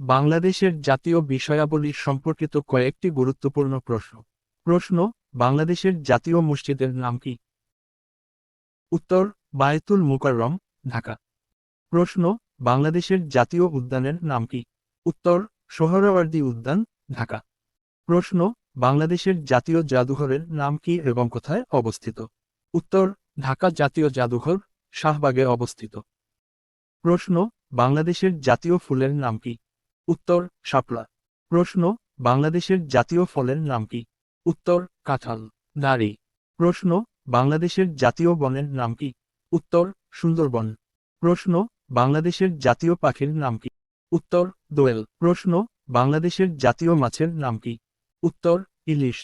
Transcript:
বাংলাদেশের জাতীয় বিষয়াবলী সম্পর্কিত কয়েকটি গুরুত্বপূর্ণ প্রশ্ন। প্রশ্ন, বাংলাদেশের জাতীয় মসজিদের নাম কি? উত্তর, বায়তুল মুকাররম, ঢাকা। প্রশ্ন, বাংলাদেশের জাতীয় উদ্যানের নাম কি? উত্তর, সোহরাওয়ার্দী উদ্যান, ঢাকা। প্রশ্ন, বাংলাদেশের জাতীয় জাদুঘরের নাম কি এবং কোথায় অবস্থিত? উত্তর, ঢাকা জাতীয় জাদুঘর, শাহবাগে অবস্থিত। প্রশ্ন, বাংলাদেশের জাতীয় ফুলের নাম কি? উত্তর, শাপলা। প্রশ্ন, বাংলাদেশের জাতীয় ফলের নাম কি? উত্তর, কাঁঠাল। নারী। প্রশ্ন, বাংলাদেশের জাতীয় বনের নাম কি? উত্তর, সুন্দরবন। প্রশ্ন, বাংলাদেশের জাতীয় পাখির নাম কি? উত্তর, দোয়েল। প্রশ্ন, বাংলাদেশের জাতীয় মাছের নাম কি? উত্তর, ইলিশ।